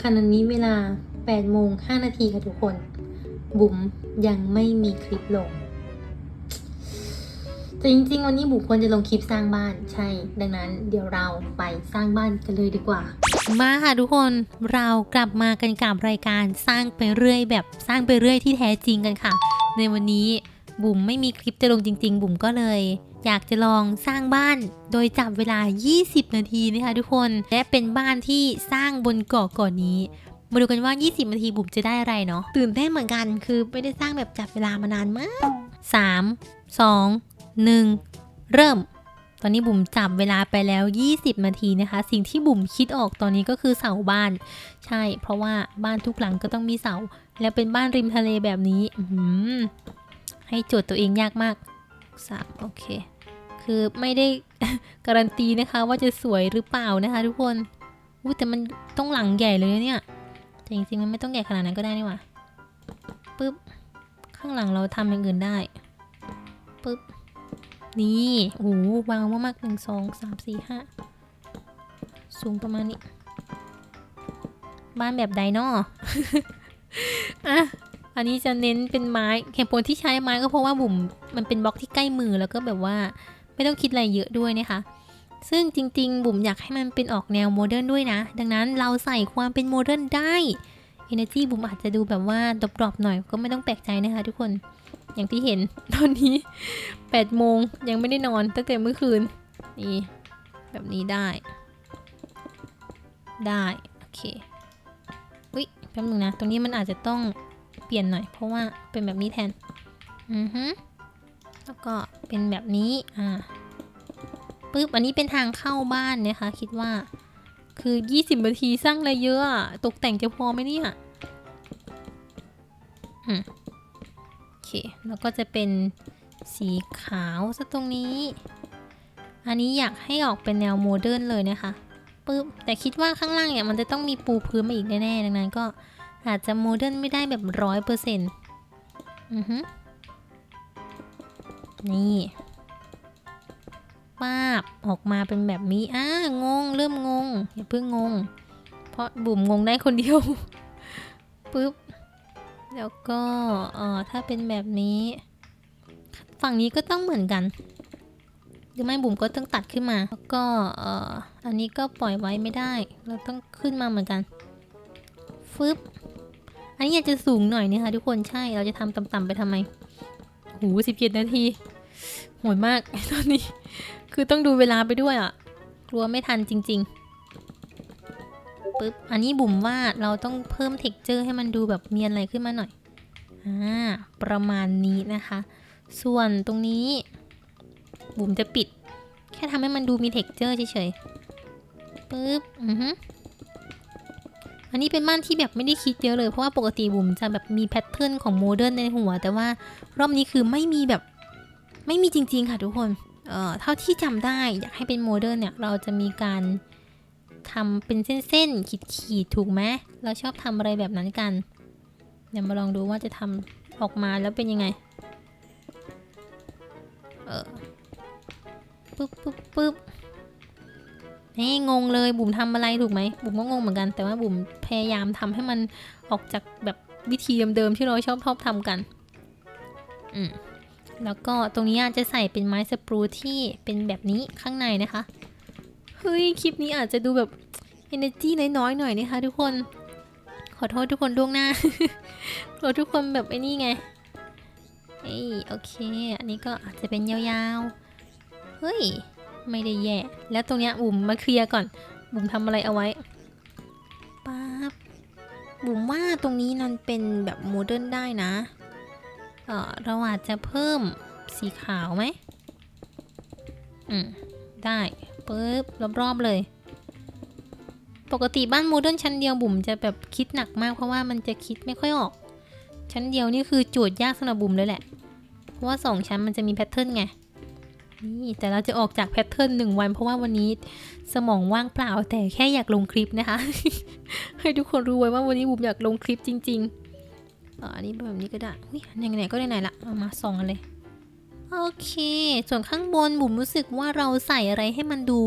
ขณะนี้เวลา8โมง5นาทีค่ะทุกคน บุ๋มยังไม่มีคลิปลงแต่จริงๆ วันนี้บุ๋มควรจะลงคลิปสร้างบ้านใช่ ดังนั้นเดี๋ยวเราไปสร้างบ้านกันเลยดีกว่า มาค่ะทุกคนเรากลับมากันกับรายการสร้างไปเรื่อย แบบสร้างไปเรื่อยที่แท้จริงกันค่ะ ในวันนี้บุ๋มไม่มีคลิปจะลงจริง ๆ บุ๋มก็เลย อยากจะลองสร้างบ้านโดยจับเวลา 20 นาทีนะคะทุกคน และเป็นบ้านที่สร้างบนเกาะก่อนนี้มาดูกันว่า 20 นาทีบุ๋มจะได้อะไรเนาะตื่นเต้นเหมือนกัน คือไม่ได้สร้างแบบจับเวลามานานมาก 3 2 1 เริ่ม ตอนนี้บุ๋มจับเวลาไปแล้ว 20 นาทีนะคะ สิ่งที่บุ๋มคิดออกตอนนี้ก็คือเสาบ้าน ใช่ เพราะว่าบ้านทุกหลังก็ต้องมีเสา แล้วเป็นบ้านริมทะเลแบบนี้อื้อหือให้โจทย์ตัวเองยากมากสามโอเค คือไม่ได้การันตีนะคะว่าจะสวยหรือเปล่านะคะ ทุกคนอู้แต่มันต้องหลังใหญ่เลยเนี่ยแต่จริงๆมันไม่ต้องใหญ่ขนาดนั้นก็ได้นี่หว่าปึ๊บข้างหลังเราทำอย่างอื่นได้ปึ๊บนี่โอ้โหวางมากๆหนึ่งสองสามสี่ห้าสูงประมาณนี้ บ้านแบบไดโนอะอันนี้จะเน้นเป็นไม้เหตุผลที่ใช้ไม้ก็เพราะว่าบุ๋มมันเป็นบล็อกที่ใกล้มือแล้วก็แบบว่า ไม่ต้องคิดอะไรเยอะด้วยนะคะ ซึ่งจริง ๆ บุ๋มอยากให้มันเป็นออกแนวโมเดิร์นด้วยนะ ดังนั้นเราใส่ความเป็นโมเดิร์นได้ Energy บุ๋มอาจจะดูแบบว่าดรอปๆหน่อยก็ไม่ต้องแปลกใจนะคะทุกคนอย่างที่เห็นตอนนี้8โมงยังไม่ได้นอนตั้งแต่เมื่อคืนนี่แบบนี้ได้ ได้ โอเคอุ้ยแป๊บนึงนะ ตรงนี้มันอาจจะต้องเปลี่ยนหน่อย เพราะว่าเป็นแบบนี้แทน อือฮึ แล้วก็เป็นแบบนี้ อ่าปึ๊บ อันนี้เป็นทางเข้าบ้านนะคะ คิดว่า คือ 20นาทีสร้างอะไรเยอะอะตกแต่งจะพอไหมเนี่ย อืมโอเค แล้วก็จะเป็นสีขาวซะตรงนี้ อันนี้อยากให้ออกเป็นแนวโมเดิร์นเลยนะคะปึ๊บ แต่คิดว่าข้างล่างเนี่ยมันจะต้องมีปูพื้นมาอีกแน่ๆ ดังนั้นก็อาจจะโมเดิร์นไม่ได้แบบร้อยเปอร์เซ็นต์อือฮึ นี่ป้าบออกมาเป็นแบบนี้อ่างง เริ่มงง อย่าเพิ่งงง เพราะบุ๋มงงได้คนเดียวปึ๊บแล้วก็เออถ้าเป็นแบบนี้ ฝั่งนี้ก็ต้องเหมือนกันหรือไม่บุ๋มก็ต้องตัดขึ้นมา แล้วก็เอ่ออันนี้ก็ปล่อยไว้ไม่ได้ เราต้องขึ้นมาเหมือนกันฟึบอันนี้อยากจะสูงหน่อยนะคะทุกคนใช่เราจะทำต่ำๆไปทำไม หูสิบเจ็ดนาที โหดมากตอนนี้ คือต้องดูเวลาไปด้วยอะ กลัวไม่ทันจริง ๆปึ๊บ อันนี้บุ๋มว่าเราต้องเพิ่มเท็กเจอร์ให้มันดูแบบเมียนอะไรขึ้นมาหน่อย อ่า ประมาณนี้นะคะ ส่วนตรงนี้ บุ๋มจะปิด แค่ทำให้มันดูมีเท็กเจอร์เฉยๆปึ๊บ อือฮึอันนี้เป็นบ้านที่แบบไม่ได้คิดเยอะเลย เพราะว่าปกติบุ๋มจะแบบมีแพทเทิร์นของโมเดิร์นในหัว แต่ว่ารอบนี้คือไม่มีแบบ ไม่มีจริงๆค่ะทุกคนเอ่อเท่าที่จำได้อยากให้เป็นโมเดิร์นเนี่ยเราจะมีการทำเป็นเส้นๆขีดๆถูกไหมเราชอบทำอะไรแบบนั้นกันเดี๋ยวมาลองดูว่าจะทำออกมาแล้วเป็นยังไง เออปึ๊บปึ๊บปึ๊บเฮ้ยงงเลยบุ๋มทำอะไรถูกไหมบุ๋มก็งงเหมือนกัน แต่ว่าบุ๋มพยายามทำให้มันออกจากแบบวิธีเดิมๆที่เราชอบชอบทำกัน อืม แล้วก็ตรงนี้อาจจะใส่เป็นไม้สปรูที่เป็นแบบนี้ข้างในนะคะ เฮ้ย คลิปนี้อาจจะดูแบบ energy น้อยๆหน่อยนะคะทุกคน ขอโทษทุกคนล่วงหน้าขอทุกคนแบบไอ้นี่ไงเอ้ยโอเค อันนี้ก็อาจจะเป็นยาวๆ เฮ้ย ไม่ได้แย่ แล้วตรงเนี้ยบุ๋มมาเคลียร์ก่อน บุ๋มทำอะไรเอาไว้ป๊าบบุ๋มว่าตรงนี้นันเป็นแบบโมเดิร์นได้นะ เออเราอาจจะเพิ่มสีขาวไหมอืม ได้ปึ๊บรอบๆเลย ปกติบ้านโมเดิร์นชั้นเดียวบุ๋มจะแบบคิดหนักมากเพราะว่ามันจะคิดไม่ค่อยออก ชั้นเดียวนี่คือโจทย์ยากสำหรับบุ๋มเลยแหละ เพราะว่าสองชั้นมันจะมีแพทเทิร์นไงนี่แต่เราจะออกจากแพทเทิร์นหนึ่งวัน เพราะว่าวันนี้สมองว่างเปล่าแต่แค่อยากลงคลิปนะคะ ให้ทุกคนรู้ไว้ว่าวันนี้บุ๋มอยากลงคลิปจริง ๆ อ่าอันนี้แบบนี้ก็ได้อุ้ยไหนๆก็ได้ไหนละเอามาส่องกันเลย โอเค ส่วนข้างบนบุ๋มรู้สึกว่าเราใส่อะไรให้มันดู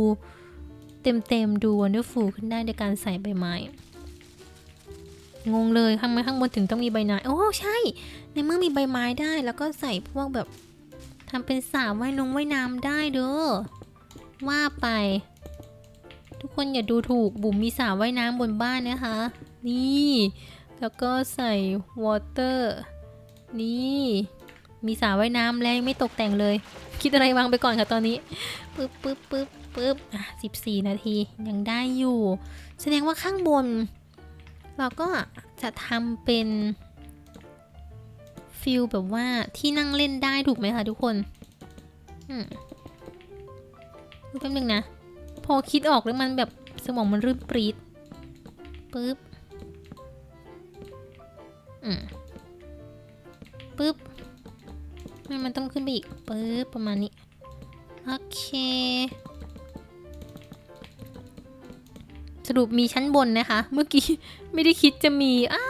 เต็มๆดู wonderful ขึ้นได้ในการใส่ใบไม้ งงเลยข้างบนข้างบนถึงต้องมีใบไม้โอ้ใช่ ในเมื่อมีใบไม้ได้แล้วก็ใส่พวกแบบทำเป็นสระว่ายนงว่ายน้ำได้เด้อว่าไป ทุกคนอย่าดูถูกบุ๋มมีสระว่ายน้ำบนบ้านนะคะ นี่ แล้วก็ใส่วอเตอร์นี่มีสระว่ายน้ำแล้วยังไม่ตกแต่งเลย คิดอะไรวางไปก่อนค่ะตอนนี้ปึ๊บปึ๊บปึ๊บปึ๊บอะสิบสี่นาทียังได้อยู่ แสดงว่าข้างบน เราก็จะทำเป็นฟิลแบบว่าที่นั่งเล่นได้ถูกไหมคะทุกคนอืมแป๊บนึงนะ พอคิดออกแล้วมันแบบสมองมันรื่นปรีดปึ๊บ อืมปึ๊บไม่มันต้องขึ้นไปอีกปึ๊บประมาณนี้ โอเค สรุปมีชั้นบนนะคะ เมื่อกี้ไม่ได้คิดจะมีอ้า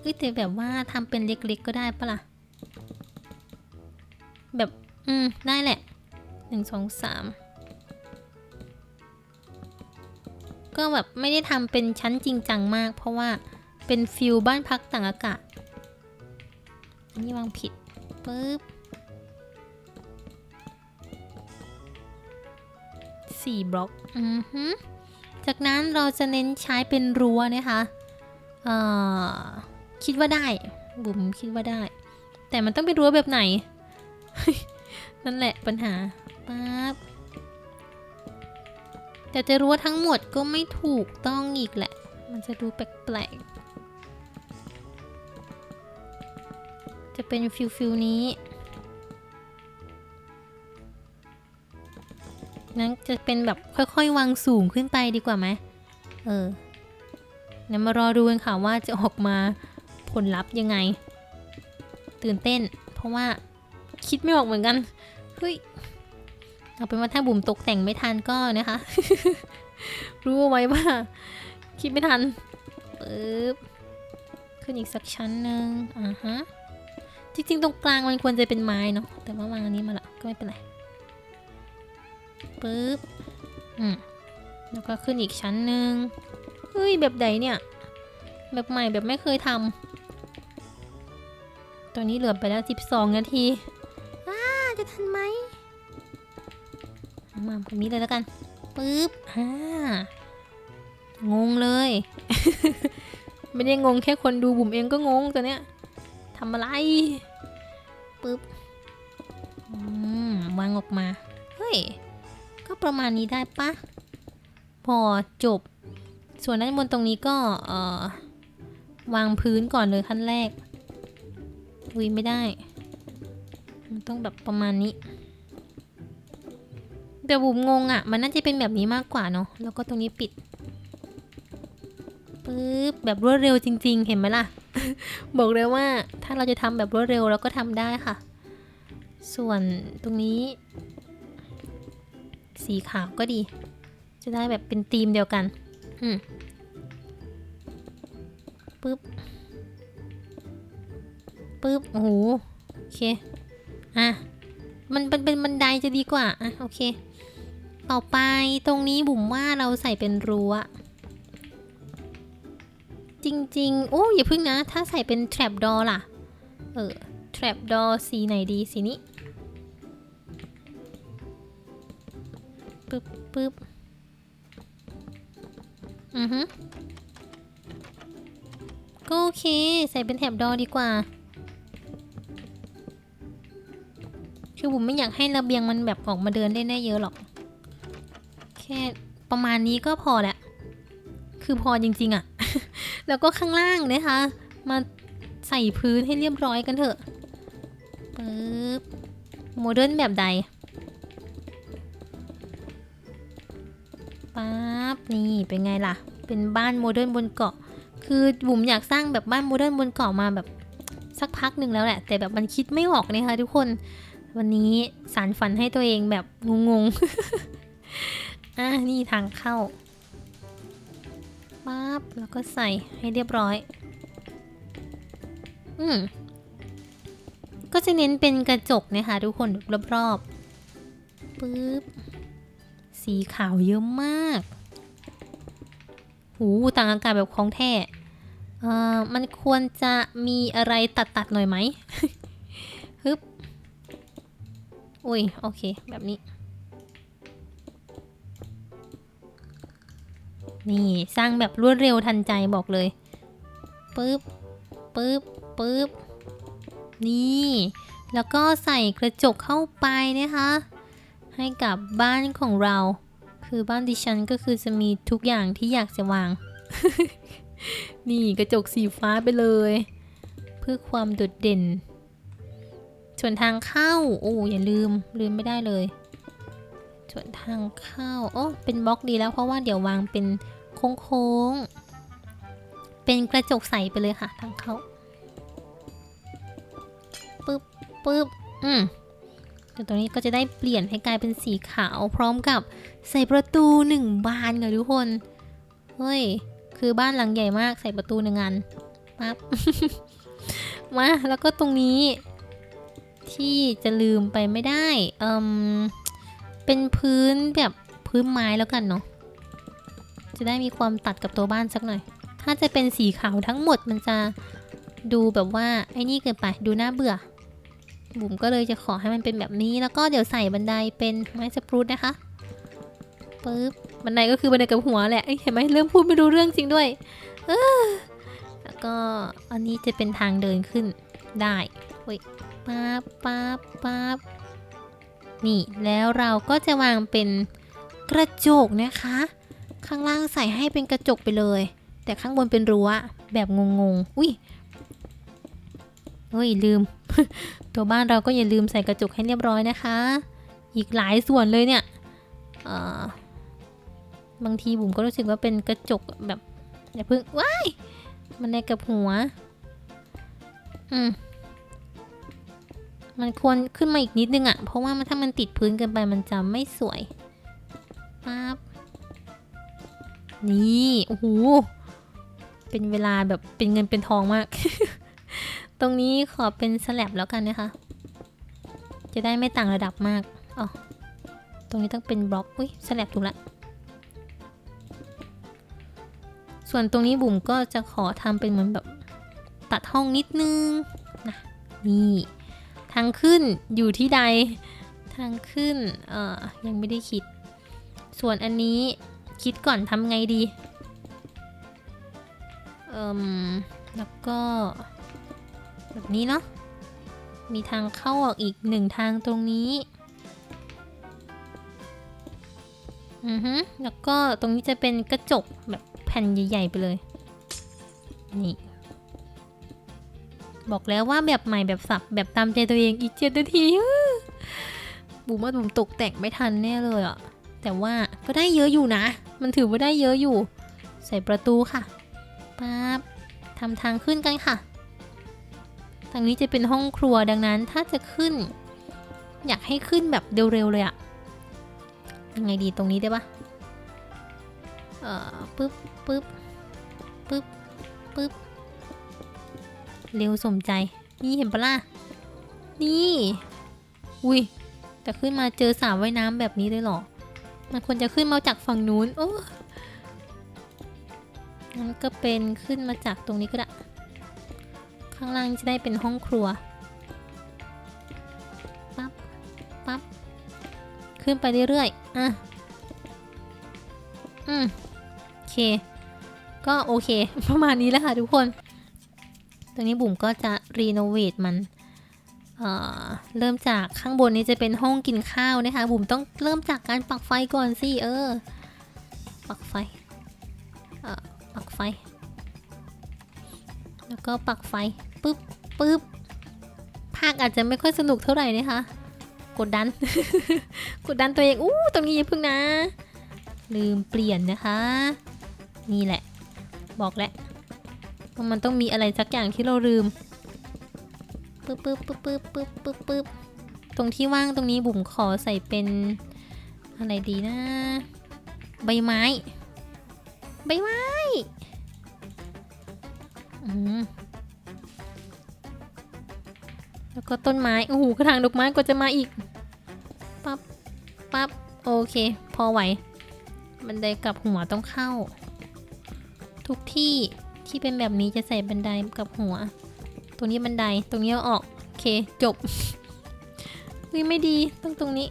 เอ้ยแต่แบบว่าทำเป็นเล็กๆก็ได้ปะล่ะ แบบ อืม ได้แหละหนึ่งสองสามก็แบบไม่ได้ทำเป็นชั้นจริงจังมาก เพราะว่า เป็นฟิลบ้านพักต่างอากาศนนี้วางผิดปึ๊บสี่บล็อก อือฮึจากนั้นเราจะเน้นใช้เป็นรั้วนะคะเอ่อคิดว่าได้ บุ๋มคิดว่าได้ แต่มันต้องเป็นรั้วแบบไหน นั่นแหละปัญหาปั๊บแต่จะรั้วทั้งหมดก็ไม่ถูกต้องอีกแหละ มันจะดูแปลกๆ เป็นฟิลฟิลนี้นั้นจะเป็นแบบค่อยๆ วางสูงขึ้นไปดีกว่าไหมเออเดี๋ยวมารอดูกันค่ะว่าจะออกมาผลลัพธ์ยังไง ตื่นเต้น เพราะว่าคิดไม่ออกเหมือนกัน เฮ้ย เอาเป็นว่าถ้าบุ๋มตกแต่งไม่ทันก็นะคะ รู้เอาไว้ว่า คิดไม่ทันปึ๊บขึ้นอีกสักชั้นหนึ่งอ่าฮะ จริงๆ ตรงกลางมันควรจะเป็นไม้เนาะแต่ว่าวางอันนี้มาละก็ไม่เป็นไรปึ๊บอืมแล้วก็ขึ้นอีกชั้นหนึ่งเฮ้ยแบบใดเนี่ย แบบใหม่แบบไม่เคยทำตอนนี้เหลือไปแล้ว 12 นาทีอ้าจะทันไหมเอามาแบบนี้เลยแล้วกันปึ๊บอ่างงเลย ไม่ได้งงแค่คนดูบุ๋มเองก็งงตัวเนี้ย ทำอะไรปึ๊บอืมวางออกมา เฮ้ย ก็ประมาณนี้ได้ปะ พอจบ ส่วนด้านบนตรงนี้ก็เอ่อวางพื้นก่อนเลยขั้นแรก อุ้ยไม่ได้ มันต้องแบบประมาณนี้แต่บุ๋มงงอะ่ะ มันน่าจะเป็นแบบนี้มากกว่าเนาะ แล้วก็ตรงนี้ปิดปึ๊บแบบรวดเร็วจริง ๆ เห็นไหมล่ะ บอกเลยว่าถ้าเราจะทำแบบรวดเร็วเราก็ทำได้ค่ะ ส่วนตรงนี้ สีขาวก็ดี จะได้แบบเป็นธีมเดียวกัน อืมปึ๊บปึ๊บโอ้โหโอเค อะ มันเป็นเป็นบันไดจะดีกว่า อะ โอเค ต่อไปตรงนี้บุ๋มว่าเราใส่เป็นรั้ว จริงๆ โอ้อย่าพึ่งนะ ถ้าใส่เป็น trap door ล่ะ เออ trap door สีไหนดีสีนี้ปึ๊บปึ๊บอือฮึก็โอเค ใส่เป็นแถบดอดีกว่า คือผมไม่อยากให้ระเบียงมันแบบออกมาเดินเล่นได้เยอะหรอก แค่ประมาณนี้ก็พอแหละ คือพอจริง ๆอะ แล้วก็ข้างล่างนะคะ มาใส่พื้นให้เรียบร้อยกันเถอะปึ๊บโมเดิร์นแบบใดปั๊บนี่เป็นไงล่ะ เป็นบ้านโมเดิร์นบนเกาะ คือบุ๋มอยากสร้างแบบบ้านโมเดิร์นบนเกาะมาแบบสักพักหนึ่งแล้วแหละ แต่แบบมันคิดไม่ออกนะคะทุกคน วันนี้สารฝันให้ตัวเองแบบงงๆ อะนี่ทางเข้า ปั๊บแล้วก็ใส่ให้เรียบร้อย อืม ก็จะเน้นเป็นกระจกนะคะทุกคนรอบๆปึ๊บ สีขาวเยอะมากโหหูต่างอากาศแบบของแท้เอ่อมันควรจะมีอะไรตัดตัดๆหน่อยไหมฮึบอุ้ย โอเค แบบนี้ นี่สร้างแบบรวดเร็วทันใจบอกเลยปึ๊บปึ๊บปึ๊บนี่ แล้วก็ใส่กระจกเข้าไปนะคะ ให้กับบ้านของเรา คือบ้านดิฉันก็คือจะมีทุกอย่างที่อยากจะวาง นี่กระจกสีฟ้าไปเลย เพื่อความโดดเด่น ส่วนทางเข้า โอ้อย่าลืมลืมไม่ได้เลย ส่วนทางเข้าโอ้เป็นบล็อกดีแล้วเพราะว่าเดี๋ยววางเป็นโค้งๆ เป็นกระจกใสไปเลยค่ะทางเข้าปึ๊บปึ๊บอืมเดี๋ยวตรงนี้ก็จะได้เปลี่ยนให้กลายเป็นสีขาวพร้อมกับใส่ประตูหนึ่งบานค่ะทุกคน เฮ้ย คือบ้านหลังใหญ่มากใส่ประตูหนึ่งอันปั๊บมาแล้วก็ตรงนี้ที่จะลืมไปไม่ได้ เอืม เป็นพื้นแบบพื้นไม้แล้วกันเนาะจะได้มีความตัดกับตัวบ้านสักหน่อย ถ้าจะเป็นสีขาวทั้งหมดมันจะดูแบบว่าไอ้นี่เกินไปดูน่าเบื่อ บุ๋มก็เลยจะขอให้มันเป็นแบบนี้ แล้วก็เดี๋ยวใส่บันไดเป็นไม้สปรูตนะคะปึ๊บบันไดก็คือบันไดกับหัวแหละเห็นไหมเริ่มพูดไม่รู้เรื่องจริงด้วยเออแล้วก็อันนี้จะเป็นทางเดินขึ้นได้เฮ้ยปั๊บปั๊บปั๊บ นี่แล้วเราก็จะวางเป็นกระจกนะคะ ข้างล่างใส่ให้เป็นกระจกไปเลย แต่ข้างบนเป็นรั้วแบบงงๆอุ้ยเฮ้ยลืม ตัวบ้านเราก็อย่าลืมใส่กระจกให้เรียบร้อยนะคะ อีกหลายส่วนเลยเนี่ยบางทีบุ๋มก็รู้สึกว่าเป็นกระจกแบบอย่าเพึ่งว้ายมันในกับหัว อืม มันควรขึ้นมาอีกนิดนึงอะ่ะเพราะว่ามันถ้ามันติดพื้นเกินไปมันจะไม่สวยปั๊บนี่โอ้โหเป็นเวลาแบบเป็นเงินเป็นทองมาก ตรงนี้ขอเป็นสลับแล้วกันนะคะ จะได้ไม่ต่างระดับมากอ๋อตรงนี้ต้องเป็นบล็อกอุ้ยสลับถูกละส่วนตรงนี้บุ๋มก็จะขอทำเป็นเหมือนแบบตัดห้องนิดนึงนะนี่ ทางขึ้นอยู่ที่ใด ทางขึ้น เอ่อ ยังไม่ได้คิด ส่วนอันนี้คิดก่อนทำไงดี เอ่ม แล้วก็แบบนี้เนาะ มีทางเข้าออกอีกหนึ่งทางตรงนี้ อือฮึแล้วก็ตรงนี้จะเป็นกระจกแบบแผ่นใหญ่ ๆ ไปเลย นี่ บอกแล้วว่าแบบใหม่แบบสับแบบตามใจตัวเองอีกเจ็ดนาทีบุ๋มว่าบุ๋มตกแต่งไม่ทันแน่เลยอะแต่ว่าก็ได้เยอะอยู่นะ มันถือว่าได้เยอะอยู่ ใส่ประตูค่ะปั๊บทำทางขึ้นกันค่ะ ทางนี้จะเป็นห้องครัวดังนั้นถ้าจะขึ้น อยากให้ขึ้นแบบเร็วๆเลยอะยังไงดีตรงนี้ได้ปะเอ่อปึ๊บปึ๊บปึ๊บปึ๊บ เร็วสมใจ นี่เห็นปะล่ะ นี่ อุ้ยแต่ขึ้นมาเจอสระว่ายน้ำแบบนี้เลยเหรอ มันควรจะขึ้นมาจากฝั่งนู้น โอ้งั้นก็เป็นขึ้นมาจากตรงนี้ก็ได้ ข้างล่างจะได้เป็นห้องครัว ปั๊บ ปั๊บ ขึ้นไปเรื่อยๆ อะ อืม โอเค ก็โอเค ประมาณนี้แหละค่ะทุกคน ตรงนี้บุ๋มก็จะรีโนเวทมันเเริ่มจากข้างบนนี้จะเป็นห้องกินข้าวนะคะ บุ๋มต้องเริ่มจากการปักไฟก่อนสิเออ ปักไฟเอ่อปักไฟ แล้วก็ปักไฟปึ๊บปึ๊บภาคอาจจะไม่ค่อยสนุกเท่าไหร่นะคะ กดดัน กดดันตัวเอง อู้ตรงนี้อย่าพึ่งนะ ลืมเปลี่ยนนะคะ นี่แหละ บอกแล้ว มันต้องมีอะไรสักอย่างที่เราลืมปึ๊บปึ๊บปึ๊บปึ๊บปึ๊บปึ๊บปึ๊บตรงที่ว่างตรงนี้บุ๋มขอใส่เป็นอะไรดีนะ ใบไม้ ใบไม้อืมแล้วก็ต้นไม้โอ้โหกระถางดอกไม้กว่าจะมาอีกปั๊บปั๊บโอเค พอไหวบันไดกลับหัวต้องเข้า ทุกที่ ที่เป็นแบบนี้จะใส่บันไดกับหัว ตรงนี้บันไดตรงนี้ออกโอเคจบเฮ้ยไม่ดีต้องตรงนี้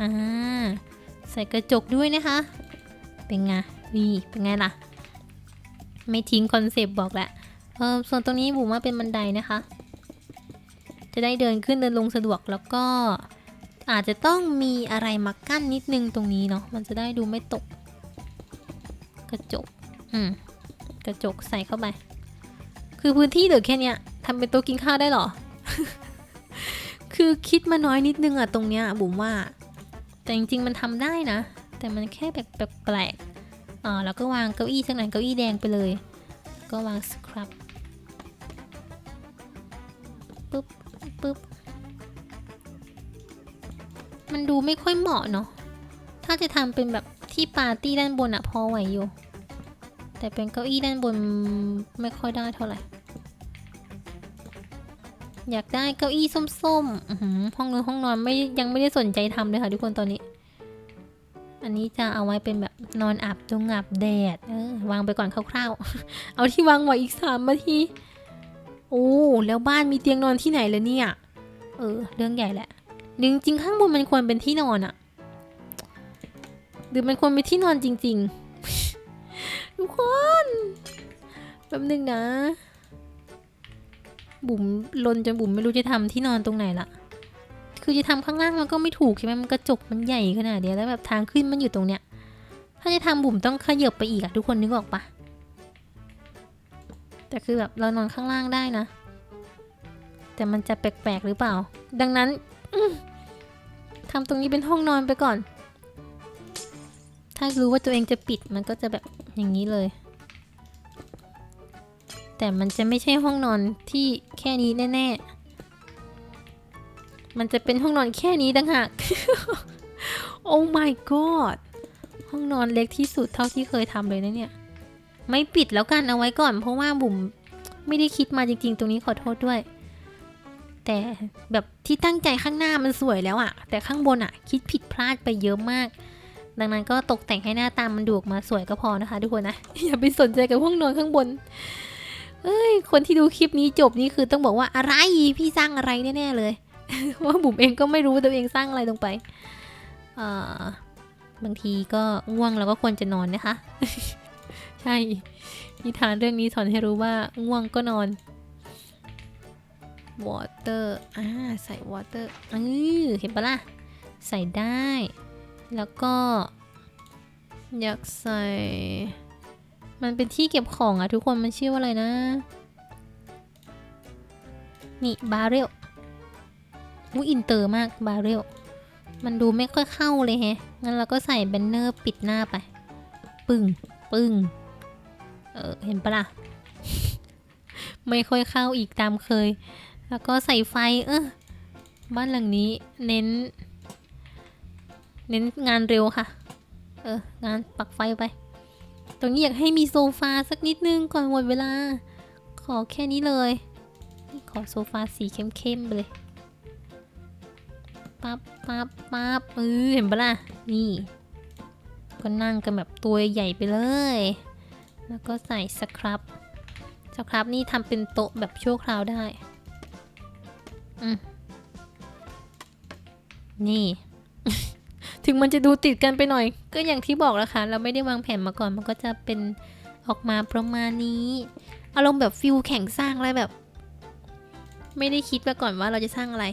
อ่าใส่กระจกด้วยนะคะ เป็นไงนี่เป็นไงล่ะ ไม่ทิ้งคอนเซปต์บอกแหละเออส่วนตรงนี้บุ๋มว่าเป็นบันไดนะคะ จะได้เดินขึ้นเดินลงสะดวกแล้วก็อาจจะต้องมีอะไรมากั้นนิดนึงตรงนี้เนาะมันจะได้ดูไม่ตก กระจก อืม กระจกใส่เข้าไป คือพื้นที่เหลือแค่เนี้ยทำเป็นโต๊ะกินข้าวได้หรอ คือคิดมาน้อยนิดนึงอะตรงเนี้ยบุ๋มว่า แต่จริงๆมันทำได้นะ แต่มันแค่แปลกๆแปลกๆอ่าแล้วก็วางเก้าอี้ทั้งนั้นเก้าอี้แดงไปเลย ก็วางสครับปึ๊บปึ๊บมันดูไม่ค่อยเหมาะเนาะถ้าจะทำเป็นแบบที่ปาร์ตี้ด้านบนอะพอไหวอยู่ แต่เป็นเก้าอี้ด้านบนไม่ค่อยได้เท่าไหร่ อยากได้เก้าอี้ส้มๆอื้อหือห้องนอนห้องนอนไม่ยังไม่ได้สนใจทำเลยค่ะทุกคนตอนนี้ อันนี้จะเอาไว้เป็นแบบนอนอาบตรงอาบแดดเออวางไปก่อนคร่าวๆ เอาที่วางไว้อีกสามนาทีโอ้แล้วบ้านมีเตียงนอนที่ไหนเลยเนี่ย เออ เรื่องใหญ่แหละจริงๆข้างบนมันควรเป็นที่นอนอะหรือมันควรเป็นที่นอนจริง ๆ คนแป๊บนึงนะ บุ๋มลนจนบุ๋มไม่รู้จะทำที่นอนตรงไหนละคือจะทำข้างล่างมันก็ไม่ถูกใช่ไหมมันกระจกมันใหญ่ขนาดเนี้ยแล้วแบบทางขึ้นมันอยู่ตรงเนี้ย ถ้าจะทำบุ๋มต้องขยับไปอีกอะทุกคนนึกออกปะแต่คือแบบเรานอนข้างล่างได้นะ แต่มันจะแปลกๆหรือเปล่า ดังนั้นทำตรงนี้เป็นห้องนอนไปก่อน ถ้ารู้ว่าตัวเองจะปิดมันก็จะแบบ อย่างนี้เลย แต่มันจะไม่ใช่ห้องนอนที่แค่นี้แน่ๆ มันจะเป็นห้องนอนแค่นี้ดังหากโอ้ my god ห้องนอนเล็กที่สุดเท่าที่เคยทำเลยนะเนี่ย ไม่ปิดแล้วกันเอาไว้ก่อน เพราะว่าบุ๋มไม่ได้คิดมาจริง ๆ ตรงนี้ขอโทษด้วย แต่แบบที่ตั้งใจข้างหน้ามันสวยแล้วอะแต่ข้างบนอะคิดผิดพลาดไปเยอะมาก ดังนั้นก็ตกแต่งให้หน้าตามันดูออกมาสวยก็พอนะคะ ทุกคนนะ อย่าไปสนใจกับห้องนอนข้างบนเอ้ย คนที่ดูคลิปนี้จบนี่คือต้องบอกว่าอะไรพี่สร้างอะไรแน่ๆเลยว่าบุ๋มเองก็ไม่รู้ว่าตัวเองสร้างอะไรลงไปเอ่อบางทีก็ง่วงแล้วก็ควรจะนอนนะคะ ใช่นิทานเรื่องนี้สอนให้รู้ว่าง่วงก็นอน water อ่าใส่ water เออเห็นปะล่ะ ใส่ได้ แล้วก็ อยากใส่ มันเป็นที่เก็บของอะทุกคนมันชื่อว่าอะไรนะ นี่บาเรลอู้อินเตอร์มากบาเรลมันดูไม่ค่อยเข้าเลยแฮะ งั้นเราก็ใส่แบนเนอร์ปิดหน้าไป ปึ้ง ปึ้ง เออ เห็นปะล่ะ ไม่ค่อยเข้าอีกตามเคย แล้วก็ใส่ไฟ เออ บ้านหลังนี้เน้น เน้นงานเร็วค่ะ เออ งานปักไฟไป ตรงนี้อยากให้มีโซฟาสักนิดนึงก่อนหมดเวลา ขอแค่นี้เลยนี่ขอโซฟาสีเข้มๆไปเลย ปั๊บปั๊บปั๊บเออเห็นปะล่ะ นี่ ก็นั่งกันแบบตัวใหญ่ไปเลย แล้วก็ใส่สครับสครับนี่ทำเป็นโต๊ะแบบชั่วคราวได้ อืมนี่ ถึงมันจะดูติดกันไปหน่อย ก็อย่างที่บอกแล้วค่ะ เราไม่ได้วางแผนมาก่อน มันก็จะเป็นออกมาประมาณนี้ อารมณ์แบบฟิลแข่งสร้างอะไรแบบ ไม่ได้คิดมาก่อนว่าเราจะสร้างอะไร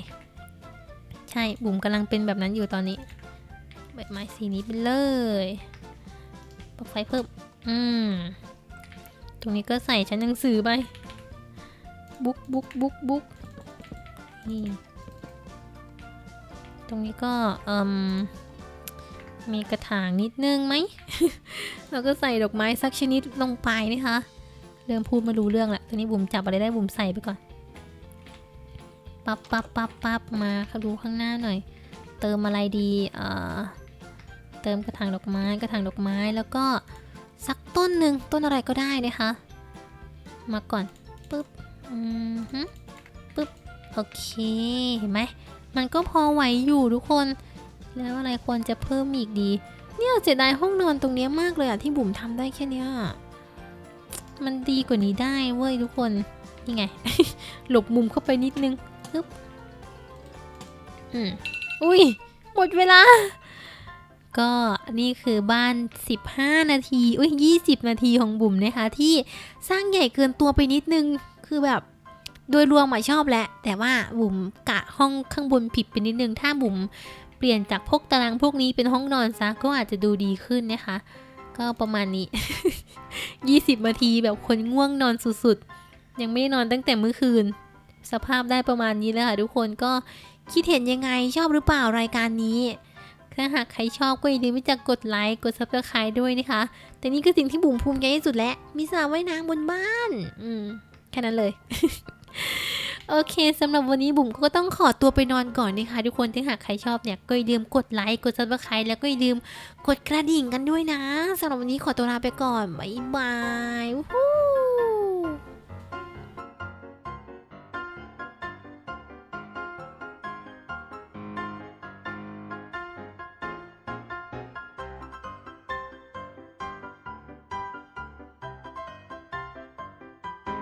ใช่บุ๋มกำลังเป็นแบบนั้นอยู่ตอนนี้ใบไม้สีนี้ไปเลยปลั๊กไฟเพิ่ม อืม ตรงนี้ก็ใส่ชั้นหนังสือไป บุ๊กบุ๊กบุ๊กบุ๊กนี่ ตรงนี้ก็ เอ่ม มีกระถางนิดนึงไหมแล้วก็ใส่ดอกไม้สักชนิดลงไปนะคะ เริ่มพูดมารู้เรื่องละตอนนี้บุ๋มจับอะไรได้บุ๋มใส่ไปก่อน ปั๊บปั๊บปั๊บปั๊บมาขาดูข้างหน้าหน่อย เติมอะไรดี เอ่อ เติมกระถางดอกไม้ กระถางดอกไม้ แล้วก็สักต้นหนึ่งต้นอะไรก็ได้นะคะ มาก่อน ปึ๊บ อืมฮึปึ๊บ โอเค เห็นไหม มันก็พอไหวอยู่ทุกคน แล้วอะไรควรจะเพิ่มอีกดี เนี่ยเสียดายห้องนอนตรงนี้มากเลยอะที่บุ๋มทำได้แค่เนี้ยมันดีกว่านี้ได้เว้ยทุกคนนี่ไง หลบมุมเข้าไปนิดนึงอึ๊บอืมอุ้ยหมดเวลา ก็นี่คือบ้าน 15 นาที อุ้ย20 นาทีของบุ๋มนะคะ ที่สร้างใหญ่เกินตัวไปนิดนึงคือแบบโดยรวมมาชอบแหละ แต่ว่าบุ๋มกะห้องข้างบนผิดไปนิดนึง ถ้าบุ๋ม เปลี่ยนจากพวกตารางพวกนี้เป็นห้องนอนซะก็อาจจะดูดีขึ้นนะคะ ก็ประมาณนี้ 20นาทีแบบคนง่วงนอนสุดๆ ยังไม่ได้นอนตั้งแต่เมื่อคืน สภาพได้ประมาณนี้แล้วค่ะทุกคนก็คิดเห็นยังไงชอบหรือเปล่ารายการนี้ถ้าหากใครชอบก็อย่าลืมที่จะกดไลค์กด subscribe ด้วยนะคะ แต่นี่คือสิ่งที่บุ๋มภูมิใจที่สุดแล้วมีสระว่ายน้ำบนบ้าน อืม แค่นั้นเลย โอเคสำหรับวันนี้บุ๋มก็ต้องขอตัวไปนอนก่อนนะคะทุกคนถ้าหากใครชอบเนี่ยก็อย่าลืมกดไลค์กดซับสไครต์แล้วก็อย่าลืมกดกระดิ่งกันด้วยนะสำหรับวันนี้ขอตัวลาไปก่อนบ๊ายบายวู้